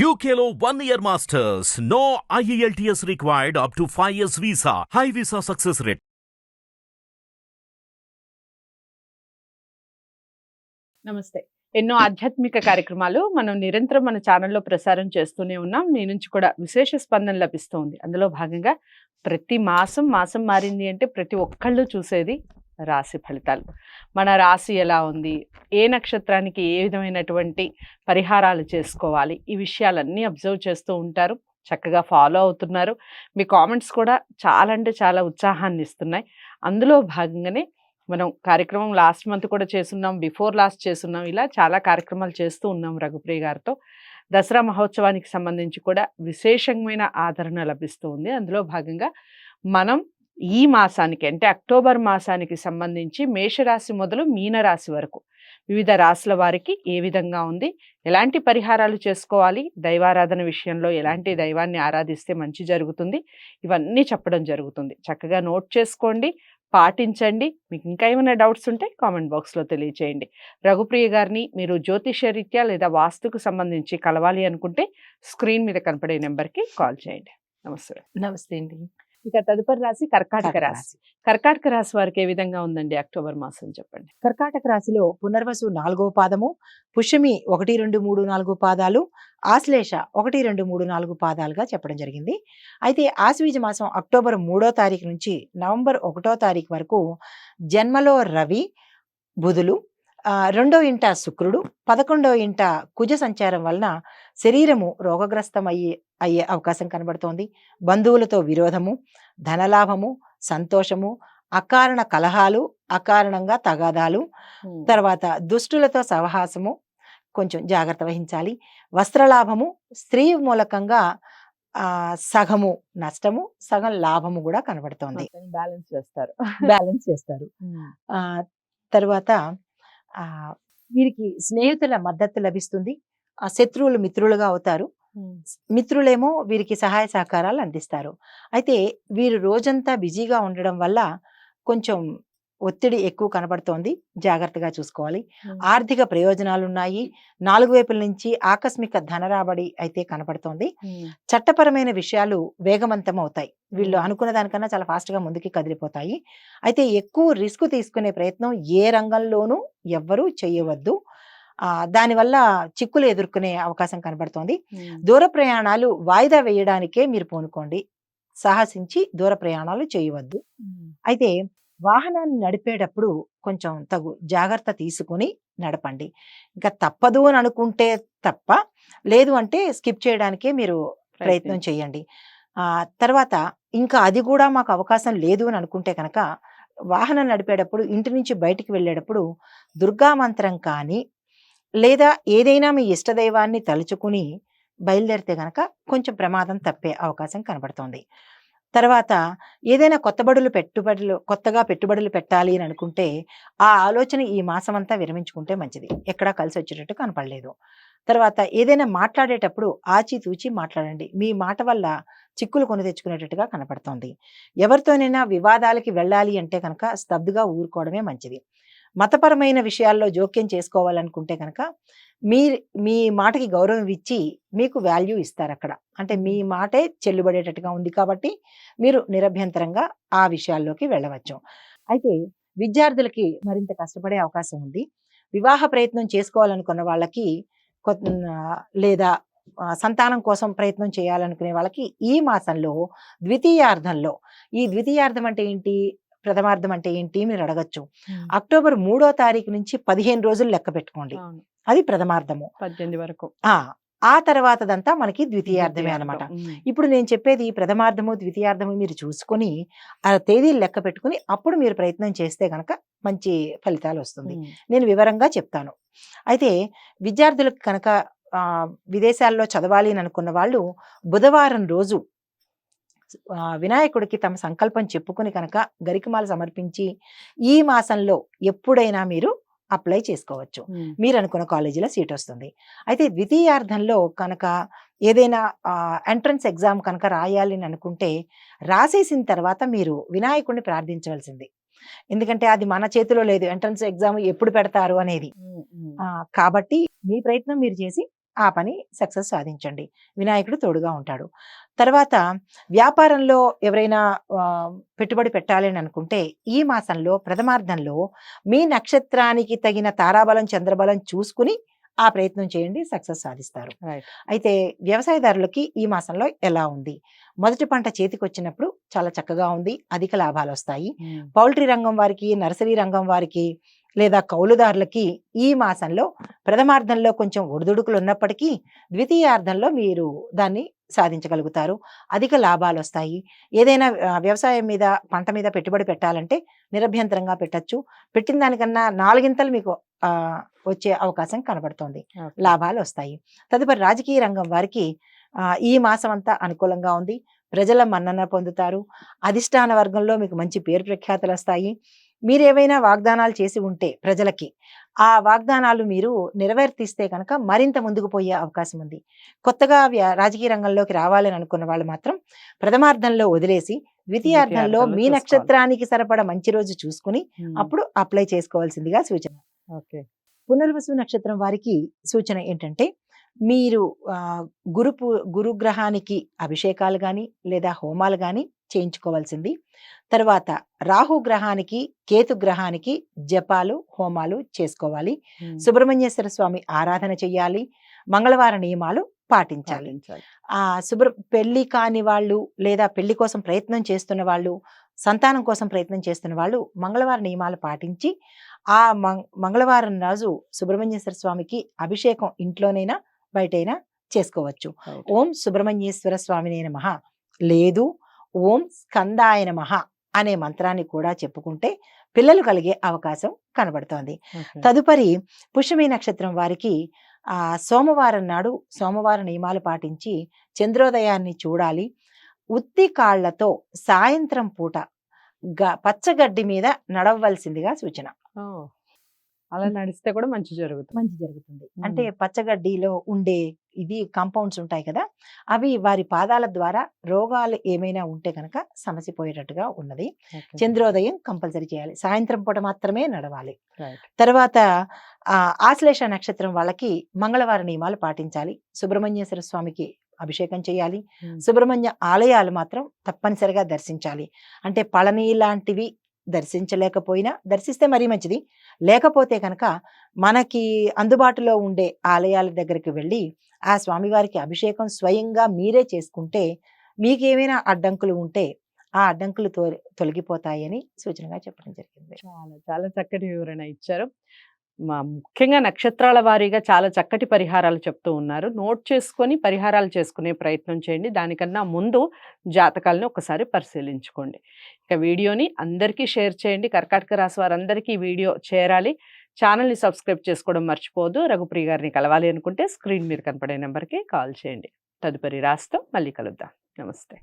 యూకేలో one year masters no IELTS required up to five years visa high visa success rate నమస్తే. ఎన్నో ఆధ్యాత్మిక కార్యక్రమాలు మనం నిరంతరం మన ఛానల్లో ప్రసారం చేస్తూనే ఉన్నాం. మీ నుంచి కూడా విశేష స్పందన లభిస్తోంది. అందులో భాగంగా ప్రతి మాసం మాసం మారింది అంటే ప్రతి ఒక్కళ్ళు చూసేది రాశి ఫలితాలు. మన రాశి ఎలా ఉంది? ఏ నక్షత్రానికి ఏ విధమైనటువంటి పరిహారాలు చేసుకోవాలి? ఈ విషయాలన్నీ అబ్జర్వ్ చేస్తూ ఉంటారు. చక్కగా ఫాలో అవుతున్నారు. మీ కామెంట్స్ కూడా చాలా అంటే చాలా ఉత్సాహాన్ని ఇస్తున్నాయి. అందులో భాగంగానే మనం కార్యక్రమం లాస్ట్ మంత్ కూడా చేస్తున్నాం. బిఫోర్ లాస్ట్ చేస్తున్నాం. ఇలా చాలా కార్యక్రమాలు చేస్తూ ఉన్నాం రఘుప్రియ గారితో. దసరా మహోత్సవానికి సంబంధించి కూడా విశేషమైన ఆదరణ లభిస్తూ ఉంది. అందులో భాగంగా మనం ఈ మాసానికి అంటే అక్టోబర్ మాసానికి సంబంధించి మేషరాశి మొదలు మీనరాశి వరకు. వివిధ రాశుల వారికి ఏ విధంగా ఉంది? ఎలాంటి పరిహారాలు చేసుకోవాలి? దైవారాధన విషయంలో ఎలాంటి దైవాన్ని ఆరాధిస్తే మంచి జరుగుతుంది? ఇవన్నీ చెప్పడం జరుగుతుంది. చక్కగా నోట్ చేసుకోండి పాటించండి. మీకు ఇంకా ఏమైనా డౌట్స్ ఉంటే కామెంట్ బాక్స్లో తెలియచేయండి. రఘుప్రియ గారిని మీరు జ్యోతిష రీత్యా లేదా వాస్తుకు సంబంధించి కలవాలి అనుకుంటే స్క్రీన్ మీద కనపడే నెంబర్కి కాల్ చేయండి. నమస్తే. నమస్తే అండి. ఇక తదుపరి రాశి కర్కాటక రాశి. కర్కాటక రాశి వారికి ఏ విధంగా ఉందండి అక్టోబర్ మాసం చెప్పండి? కర్కాటక రాశిలో పునర్వసు నాలుగో పాదము పుష్యమి ఒకటి రెండు మూడు నాలుగు పాదాలు ఆశ్లేష ఒకటి రెండు మూడు నాలుగు పాదాలుగా చెప్పడం జరిగింది. అయితే ఆశ్వీజ మాసం అక్టోబర్ మూడో తారీఖు నుంచి నవంబర్ ఒకటో తారీఖు వరకు జన్మలో రవి బుధులు రెండో ఇంట శుక్రుడు పదకొండో ఇంట కుజ సంచారం వలన శరీరము రోగగ్రస్తం అయ్యే అయ్యే అవకాశం కనబడుతోంది. బంధువులతో విరోధము ధనలాభము సంతోషము అకారణ కలహాలు అకారణంగా తగాదాలు తర్వాత దుష్టులతో సహవాసము కొంచెం జాగ్రత్త వహించాలి. వస్త్రలాభము స్త్రీ మూలకంగా ఆ సగము నష్టము సగం లాభము కూడా కనబడుతోంది. బ్యాలెన్స్ చేస్తారు. బ్యాలెన్స్ చేస్తారు. ఆ తర్వాత వీరికి స్నేహితుల మద్దతు లభిస్తుంది. ఆ శత్రువులు మిత్రులుగా అవుతారు. మిత్రులేమో వీరికి సహాయ సహకారాలు అందిస్తారు. అయితే వీరు రోజంతా బిజీగా ఉండడం వల్ల కొంచెం ఒత్తిడి ఎక్కువ కనబడుతోంది. జాగ్రత్తగా చూసుకోవాలి. ఆర్థిక ప్రయోజనాలు ఉన్నాయి నాలుగు వైపుల నుంచి ఆకస్మిక ధన రాబడి అయితే కనపడుతోంది చట్టపరమైన విషయాలు వేగవంతం అవుతాయి వీళ్ళు. అనుకున్న దానికన్నా చాలా fast గా ముందుకి కదిలిపోతాయి. అయితే ఎక్కువ రిస్క్ తీసుకునే ప్రయత్నం ఏ రంగంలోనూ ఎవ్వరూ చేయవద్దు. దానివల్ల చిక్కులు ఎదుర్కొనే అవకాశం కనబడుతోంది. దూర ప్రయాణాలు వాయిదా వేయడానికే మీరు పూనుకోండి. సాహసించి దూర ప్రయాణాలు చేయవద్దు. అయితే వాహనాన్ని నడిపేటప్పుడు కొంచెం తగు జాగ్రత్త తీసుకుని నడపండి. ఇంకా తప్పదు అని అనుకుంటే తప్ప లేదు అంటే స్కిప్ చేయడానికే మీరు ప్రయత్నం చేయండి తర్వాత ఇంకా అది కూడా మాకు అవకాశం లేదు అని అనుకుంటే కనుక వాహనం నడిపేటప్పుడు ఇంటి నుంచి బయటికి వెళ్ళేటప్పుడు దుర్గా మంత్రం కానీ లేదా ఏదైనా మీ ఇష్టదైవాన్ని తలుచుకుని బయలుదేరితే గనక కొంచెం ప్రమాదం తప్పే అవకాశం కనబడుతోంది. తర్వాత ఏదైనా కొత్తబడులు పెట్టుబడులు కొత్తగా పెట్టుబడులు పెట్టాలి అని అనుకుంటే ఆ ఆలోచన ఈ మాసం అంతా విరమించుకుంటే మంచిది. ఎక్కడా కలిసి వచ్చేటట్టు కనపడలేదు. తర్వాత ఏదైనా మాట్లాడేటప్పుడు ఆచితూచి మాట్లాడండి. మీ మాట వల్ల చిక్కులు కొని తెచ్చుకునేటట్టుగా కనపడుతోంది. ఎవరితోనైనా వివాదాలకి వెళ్ళాలి అంటే కనుక స్తబ్దుగా ఊరుకోవడమే మంచిది. మతపరమైన విషయాల్లో జోక్యం చేసుకోవాలనుకుంటే కనుక మీ మీ మాటకి గౌరవం ఇచ్చి మీకు వాల్యూ ఇస్తారు అక్కడ అంటే మీ మాటే చెల్లుబడేటట్టుగా ఉంది కాబట్టి మీరు నిరభ్యంతరంగా ఆ విషయాల్లోకి వెళ్ళవచ్చు. అయితే విద్యార్థులకి మరింత కష్టపడే అవకాశం ఉంది. వివాహ ప్రయత్నం చేసుకోవాలనుకున్న వాళ్ళకి లేదా సంతానం కోసం ప్రయత్నం చేయాలనుకునే వాళ్ళకి ఈ మాసంలో ద్వితీయార్థంలో ఈ ద్వితీయార్థం అంటే ఏంటి? ప్రథమార్థం అంటే ఏంటి మీరు అడగచ్చు. అక్టోబర్ మూడో తారీఖు నుంచి పదిహేను రోజులు లెక్క పెట్టుకోండి. అది ప్రథమార్థము. పద్దెనిమిది వరకు. ఆ తర్వాతదంతా మనకి ద్వితీయార్థమే అన్నమాట. ఉమ్. ఇప్పుడు నేను చెప్పేది ప్రథమార్థము ద్వితీయార్థము మీరు చూసుకొని ఆ తేదీలు లెక్క పెట్టుకుని అప్పుడు మీరు ప్రయత్నం చేస్తే గనక మంచి ఫలితాలు వస్తుంది. నేను వివరంగా చెప్తాను. అయితే విద్యార్థులకు కనుక విదేశాల్లో చదవాలి అని అనుకున్న వాళ్ళు బుధవారం రోజు వినాయకుడికి తమ సంకల్పం చెప్పుకుని కనుక గరికమాల సమర్పించి ఈ మాసంలో ఎప్పుడైనా మీరు అప్లై చేసుకోవచ్చు. మీరు అనుకున్న కాలేజీలో సీట్ వస్తుంది. అయితే ద్వితీయార్థంలో కనుక ఏదైనా ఎంట్రన్స్ ఎగ్జామ్ కనుక రాయాలి అని అనుకుంటే రాసేసిన తర్వాత మీరు వినాయకుడిని ప్రార్థించవలసింది. ఎందుకంటే అది మన చేతిలో లేదు. ఎంట్రన్స్ ఎగ్జామ్ ఎప్పుడు పెడతారు అనేది. కాబట్టి మీ ప్రయత్నం మీరు చేసి ఆ పని సక్సెస్ సాధించండి. వినాయకుడు తోడుగా ఉంటాడు. తర్వాత వ్యాపారంలో ఎవరైనా పెట్టుబడి పెట్టాలి అని అనుకుంటే ఈ మాసంలో ప్రథమార్థంలో మీ నక్షత్రానికి తగిన తారాబలం చంద్రబలం చూసుకుని ఆ ప్రయత్నం చేయండి సక్సెస్ సాధిస్తారు. అయితే వ్యవసాయదారులకి ఈ మాసంలో ఎలా ఉంది? మొదటి పంట చేతికి వచ్చినప్పుడు చాలా చక్కగా ఉంది అధిక లాభాలు వస్తాయి పౌల్ట్రీ రంగం వారికి నర్సరీ రంగం వారికి లేదా కౌలుదారులకి ఈ మాసంలో ప్రథమార్థంలో కొంచెం ఒడిదుడుకులు ఉన్నప్పటికీ ద్వితీయార్థంలో మీరు దాన్ని సాధించగలుగుతారు. అధిక లాభాలు వస్తాయి. ఏదైనా వ్యవసాయం మీద పంట మీద పెట్టుబడి పెట్టాలంటే నిరభ్యంతరంగా పెట్టచ్చు. పెట్టిన దానికన్నా నాలుగింతలు మీకు వచ్చే అవకాశం కనబడుతోంది. లాభాలు వస్తాయి. తదుపరి రాజకీయ రంగం వారికి ఈ మాసం అంతా అనుకూలంగా ఉంది. ప్రజల మన్నన పొందుతారు. అధిష్టాన వర్గంలో మీకు మంచి పేరు ప్రఖ్యాతులు వస్తాయి. మీరు ఏవైనా వాగ్దానాలు చేసి ఉంటే ప్రజలకి ఆ వాగ్దానాలు మీరు నెరవేర్తిస్తే కనుక మరింత ముందుకు పోయే అవకాశం ఉంది. కొత్తగా రాజకీయ రంగంలోకి రావాలని అనుకున్న వాళ్ళు మాత్రం ప్రథమార్థంలో వదిలేసి ద్వితీయార్థంలో మీ. నక్షత్రానికి సరిపడ మంచి రోజు చూసుకుని అప్పుడు అప్లై చేసుకోవాల్సిందిగా సూచన. ఓకే. పునర్వసు నక్షత్రం వారికి సూచన ఏంటంటే మీరు గురు గురుగ్రహానికి అభిషేకాలు కానీ లేదా హోమాలు కానీ చేయించుకోవాల్సింది. తర్వాత రాహు గ్రహానికి కేతు గ్రహానికి జపాలు హోమాలు చేసుకోవాలి. సుబ్రహ్మణ్యేశ్వర స్వామి ఆరాధన చెయ్యాలి. మంగళవార నియమాలు పాటించాలి. ఆ శుభ్ర పెళ్ళి కాని వాళ్ళు లేదా పెళ్ళి కోసం ప్రయత్నం చేస్తున్న వాళ్ళు సంతానం కోసం ప్రయత్నం చేస్తున్న వాళ్ళు మంగళవార నియమాలు పాటించి ఆ మంగళవారం రోజు సుబ్రహ్మణ్యేశ్వర స్వామికి అభిషేకం ఇంట్లోనైనా బయటైనా చేసుకోవచ్చు. ఓం సుబ్రహ్మణ్యేశ్వర స్వామినే నమః. లేదు ఓం స్కందాయ నమః అనే మంత్రాన్ని కూడా చెప్పుకుంటే పిల్లలు కలిగే అవకాశం కనబడుతోంది. తదుపరి పుష్యమి నక్షత్రం వారికి ఆ సోమవారం నాడు సోమవార నియమాలు పాటించి చంద్రోదయాన్ని చూడాలి. ఉత్తి కాళ్ళతో సాయంత్రం పూట గ పచ్చగడ్డి మీద నడవవలసిందిగా సూచన. అలా నడిస్తే కూడా మంచి జరుగుతుంది. మంచి జరుగుతుంది. అంటే పచ్చగడ్డిలో ఉండే ఇది కాంపౌండ్స్ ఉంటాయి కదా అవి వారి పాదాల ద్వారా రోగాలు ఏమైనా ఉంటే కనుక సమసిపోయేటట్టుగా ఉన్నది. చంద్రోదయం కంపల్సరీ చేయాలి. సాయంత్రం పూట మాత్రమే నడవాలి. తర్వాత ఆ ఆశ్లేష నక్షత్రం వాళ్ళకి మంగళవార నియమాలు పాటించాలి. సుబ్రహ్మణ్యేశ్వర స్వామికి అభిషేకం చేయాలి. సుబ్రహ్మణ్య ఆలయాలు మాత్రం తప్పనిసరిగా దర్శించాలి. అంటే పళని లాంటివి దర్శించలేకపోయినా దర్శిస్తే మరీ మంచిది. లేకపోతే కనుక మనకి అందుబాటులో ఉండే ఆలయాల దగ్గరికి వెళ్ళి ఆ స్వామివారికి అభిషేకం స్వయంగా మీరే చేసుకుంటే మీకేమైనా అడ్డంకులు ఉంటే ఆ అడ్డంకులు తొలగిపోతాయని సూచనగా చెప్పడం జరిగింది. చాలా చాలా చక్కటి వివరణ ఇచ్చారు. ముఖ్యంగా నక్షత్రాల వారీగా చాలా చక్కటి పరిహారాలు చెప్తూ ఉన్నారు. నోట్ చేసుకొని పరిహారాలు చేసుకునే ప్రయత్నం చేయండి. దానికన్నా ముందు జాతకాలను ఒకసారి పరిశీలించుకోండి. ఇక వీడియోని అందరికీ షేర్ చేయండి. కర్కాటక రాశి వారందరికీ వీడియో చేరాలి. ఛానల్ని సబ్స్క్రైబ్ చేసుకోవడం మర్చిపోదు రఘుప్రియ గారిని కలవాలి అనుకుంటే స్క్రీన్ మీద కనపడే నెంబర్కి కాల్ చేయండి. తదుపరి రాశితో మళ్ళీ కలుద్దాం. నమస్తే.